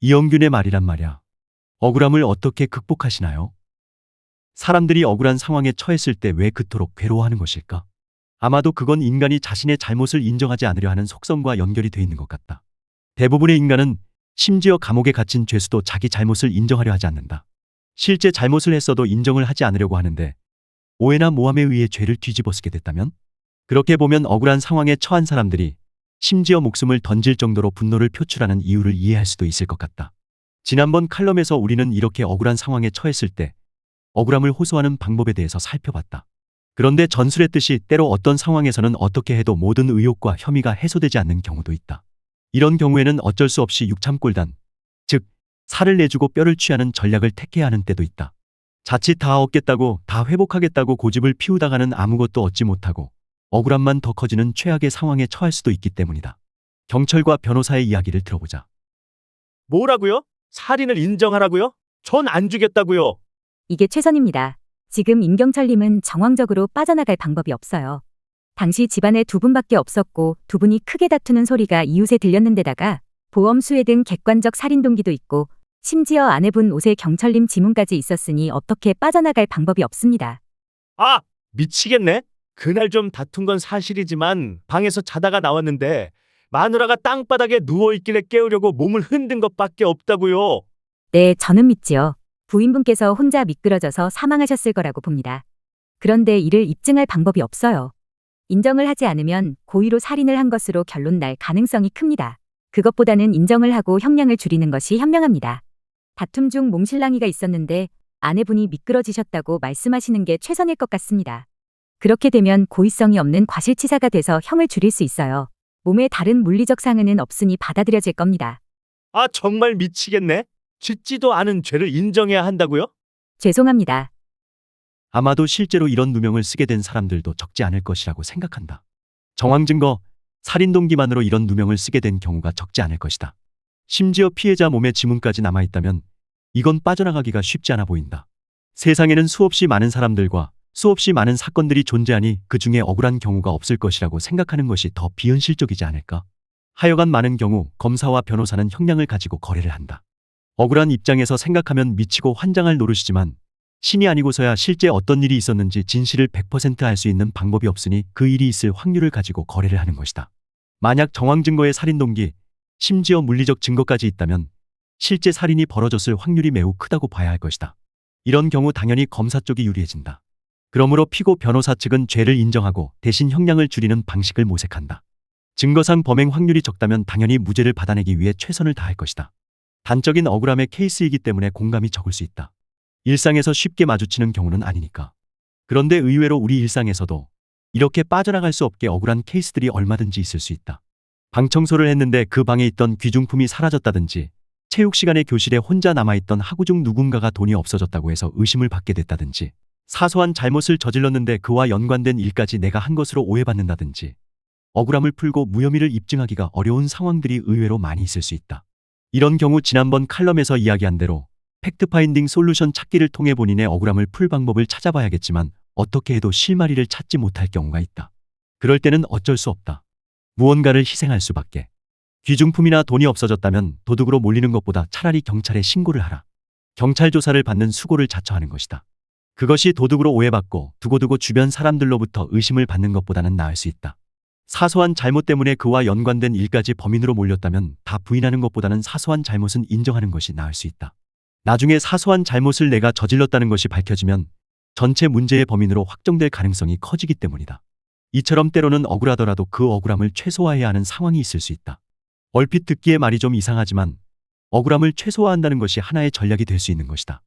이영균의 말이란 말이야. 억울함을 어떻게 극복하시나요? 사람들이 억울한 상황에 처했을 때 왜 그토록 괴로워하는 것일까? 아마도 그건 인간이 자신의 잘못을 인정하지 않으려 하는 속성과 연결이 돼 있는 것 같다. 대부분의 인간은 심지어 감옥에 갇힌 죄수도 자기 잘못을 인정하려 하지 않는다. 실제 잘못을 했어도 인정을 하지 않으려고 하는데 오해나 모함에 의해 죄를 뒤집어 쓰게 됐다면? 그렇게 보면 억울한 상황에 처한 사람들이 심지어 목숨을 던질 정도로 분노를 표출하는 이유를 이해할 수도 있을 것 같다. 지난번 칼럼에서 우리는 이렇게 억울한 상황에 처했을 때 억울함을 호소하는 방법에 대해서 살펴봤다. 그런데 전술했듯이 때로 어떤 상황에서는 어떻게 해도 모든 의혹과 혐의가 해소되지 않는 경우도 있다. 이런 경우에는 어쩔 수 없이 육참골단, 즉 살을 내주고 뼈를 취하는 전략을 택해야 하는 때도 있다. 자칫 다 얻겠다고 다 회복하겠다고 고집을 피우다가는 아무것도 얻지 못하고 억울함만 더 커지는 최악의 상황에 처할 수도 있기 때문이다. 경찰과 변호사의 이야기를 들어보자. 뭐라고요? 살인을 인정하라고요? 전 안 주겠다고요. 이게 최선입니다. 지금 임경철님은 정황적으로 빠져나갈 방법이 없어요. 당시 집안에 두 분밖에 없었고 두 분이 크게 다투는 소리가 이웃에 들렸는데다가 보험 수혜 등 객관적 살인 동기도 있고 심지어 아내분 옷에 경철님 지문까지 있었으니 어떻게 빠져나갈 방법이 없습니다. 아, 미치겠네. 그날 좀 다툰 건 사실이지만 방에서 자다가 나왔는데 마누라가 땅바닥에 누워 있길래 깨우려고 몸을 흔든 것밖에 없다고요. 네, 저는 믿지요. 부인분께서 혼자 미끄러져서 사망하셨을 거라고 봅니다. 그런데 이를 입증할 방법이 없어요. 인정을 하지 않으면 고의로 살인을 한 것으로 결론 날 가능성이 큽니다. 그것보다는 인정을 하고 형량을 줄이는 것이 현명합니다. 다툼 중 몸실랑이가 있었는데 아내분이 미끄러지셨다고 말씀하시는 게 최선일 것 같습니다. 그렇게 되면 고의성이 없는 과실치사가 돼서 형을 줄일 수 있어요. 몸에 다른 물리적 상흔은 없으니 받아들여질 겁니다. 아, 정말 미치겠네. 짓지도 않은 죄를 인정해야 한다고요? 죄송합니다. 아마도 실제로 이런 누명을 쓰게 된 사람들도 적지 않을 것이라고 생각한다. 정황 증거, 살인 동기만으로 이런 누명을 쓰게 된 경우가 적지 않을 것이다. 심지어 피해자 몸에 지문까지 남아있다면 이건 빠져나가기가 쉽지 않아 보인다. 세상에는 수없이 많은 사람들과 수없이 많은 사건들이 존재하니 그 중에 억울한 경우가 없을 것이라고 생각하는 것이 더 비현실적이지 않을까? 하여간 많은 경우 검사와 변호사는 형량을 가지고 거래를 한다. 억울한 입장에서 생각하면 미치고 환장할 노릇이지만 신이 아니고서야 실제 어떤 일이 있었는지 진실을 100%알 수 있는 방법이 없으니 그 일이 있을 확률을 가지고 거래를 하는 것이다. 만약 정황 증거의 살인 동기, 심지어 물리적 증거까지 있다면 실제 살인이 벌어졌을 확률이 매우 크다고 봐야 할 것이다. 이런 경우 당연히 검사 쪽이 유리해진다. 그러므로 피고 변호사 측은 죄를 인정하고 대신 형량을 줄이는 방식을 모색한다. 증거상 범행 확률이 적다면 당연히 무죄를 받아내기 위해 최선을 다할 것이다. 단적인 억울함의 케이스이기 때문에 공감이 적을 수 있다. 일상에서 쉽게 마주치는 경우는 아니니까. 그런데 의외로 우리 일상에서도 이렇게 빠져나갈 수 없게 억울한 케이스들이 얼마든지 있을 수 있다. 방 청소를 했는데 그 방에 있던 귀중품이 사라졌다든지, 체육 시간에 교실에 혼자 남아있던 학우 중 누군가가 돈이 없어졌다고 해서 의심을 받게 됐다든지, 사소한 잘못을 저질렀는데 그와 연관된 일까지 내가 한 것으로 오해받는다든지, 억울함을 풀고 무혐의를 입증하기가 어려운 상황들이 의외로 많이 있을 수 있다. 이런 경우 지난번 칼럼에서 이야기한 대로 팩트파인딩 솔루션 찾기를 통해 본인의 억울함을 풀 방법을 찾아봐야겠지만 어떻게 해도 실마리를 찾지 못할 경우가 있다. 그럴 때는 어쩔 수 없다. 무언가를 희생할 수밖에. 귀중품이나 돈이 없어졌다면 도둑으로 몰리는 것보다 차라리 경찰에 신고를 하라. 경찰 조사를 받는 수고를 자처하는 것이다. 그것이 도둑으로 오해받고 두고두고 주변 사람들로부터 의심을 받는 것보다는 나을 수 있다. 사소한 잘못 때문에 그와 연관된 일까지 범인으로 몰렸다면 다 부인하는 것보다는 사소한 잘못은 인정하는 것이 나을 수 있다. 나중에 사소한 잘못을 내가 저질렀다는 것이 밝혀지면 전체 문제의 범인으로 확정될 가능성이 커지기 때문이다. 이처럼 때로는 억울하더라도 그 억울함을 최소화해야 하는 상황이 있을 수 있다. 얼핏 듣기에 말이 좀 이상하지만 억울함을 최소화한다는 것이 하나의 전략이 될 수 있는 것이다.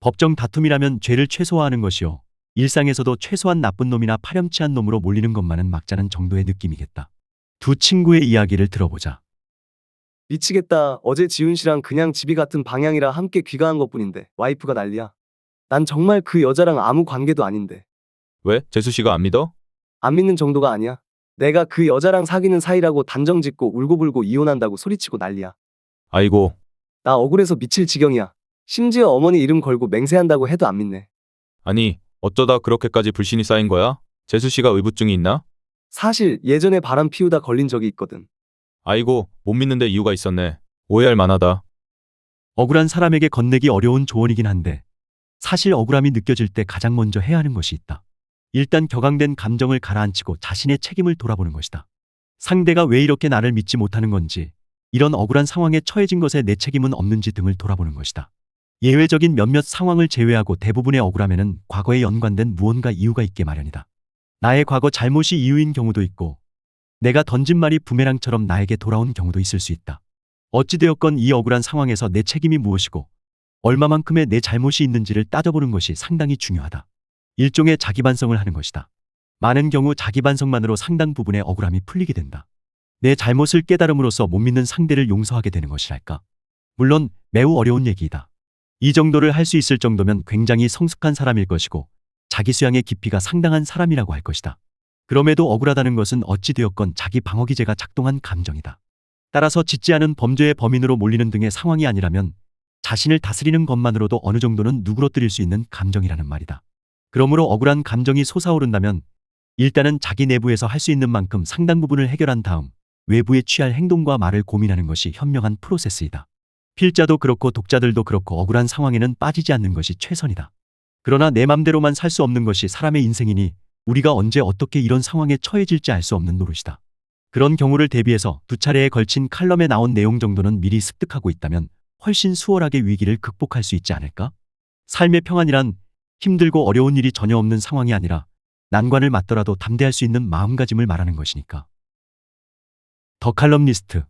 법정 다툼이라면 죄를 최소화하는 것이요. 일상에서도 최소한 나쁜 놈이나 파렴치한 놈으로 몰리는 것만은 막자는 정도의 느낌이겠다. 두 친구의 이야기를 들어보자. 미치겠다. 어제 지훈 씨랑 그냥 집이 같은 방향이라 함께 귀가한 것뿐인데 와이프가 난리야. 난 정말 그 여자랑 아무 관계도 아닌데. 왜? 재수 씨가 안 믿어? 안 믿는 정도가 아니야. 내가 그 여자랑 사귀는 사이라고 단정 짓고 울고불고 이혼한다고 소리치고 난리야. 아이고, 나 억울해서 미칠 지경이야. 심지어 어머니 이름 걸고 맹세한다고 해도 안 믿네. 아니, 어쩌다 그렇게까지 불신이 쌓인 거야? 재수 씨가 의부증이 있나? 사실 예전에 바람 피우다 걸린 적이 있거든. 아이고, 못 믿는데 이유가 있었네. 오해할 만하다. 억울한 사람에게 건네기 어려운 조언이긴 한데 사실 억울함이 느껴질 때 가장 먼저 해야 하는 것이 있다. 일단 격앙된 감정을 가라앉히고 자신의 책임을 돌아보는 것이다. 상대가 왜 이렇게 나를 믿지 못하는 건지, 이런 억울한 상황에 처해진 것에 내 책임은 없는지 등을 돌아보는 것이다. 예외적인 몇몇 상황을 제외하고 대부분의 억울함에는 과거에 연관된 무언가 이유가 있게 마련이다. 나의 과거 잘못이 이유인 경우도 있고, 내가 던진 말이 부메랑처럼 나에게 돌아온 경우도 있을 수 있다. 어찌되었건 이 억울한 상황에서 내 책임이 무엇이고, 얼마만큼의 내 잘못이 있는지를 따져보는 것이 상당히 중요하다. 일종의 자기 반성을 하는 것이다. 많은 경우 자기 반성만으로 상당 부분의 억울함이 풀리게 된다. 내 잘못을 깨달음으로써 못 믿는 상대를 용서하게 되는 것이랄까. 물론 매우 어려운 얘기이다. 이 정도를 할 수 있을 정도면 굉장히 성숙한 사람일 것이고 자기 수양의 깊이가 상당한 사람이라고 할 것이다. 그럼에도 억울하다는 것은 어찌되었건 자기 방어기제가 작동한 감정이다. 따라서 짓지 않은 범죄의 범인으로 몰리는 등의 상황이 아니라면 자신을 다스리는 것만으로도 어느 정도는 누그러뜨릴 수 있는 감정이라는 말이다. 그러므로 억울한 감정이 솟아오른다면 일단은 자기 내부에서 할 수 있는 만큼 상당 부분을 해결한 다음 외부에 취할 행동과 말을 고민하는 것이 현명한 프로세스이다. 필자도 그렇고 독자들도 그렇고 억울한 상황에는 빠지지 않는 것이 최선이다. 그러나 내 맘대로만 살 수 없는 것이 사람의 인생이니 우리가 언제 어떻게 이런 상황에 처해질지 알 수 없는 노릇이다. 그런 경우를 대비해서 두 차례에 걸친 칼럼에 나온 내용 정도는 미리 습득하고 있다면 훨씬 수월하게 위기를 극복할 수 있지 않을까? 삶의 평안이란 힘들고 어려운 일이 전혀 없는 상황이 아니라 난관을 맞더라도 담대할 수 있는 마음가짐을 말하는 것이니까. 더 칼럼니스트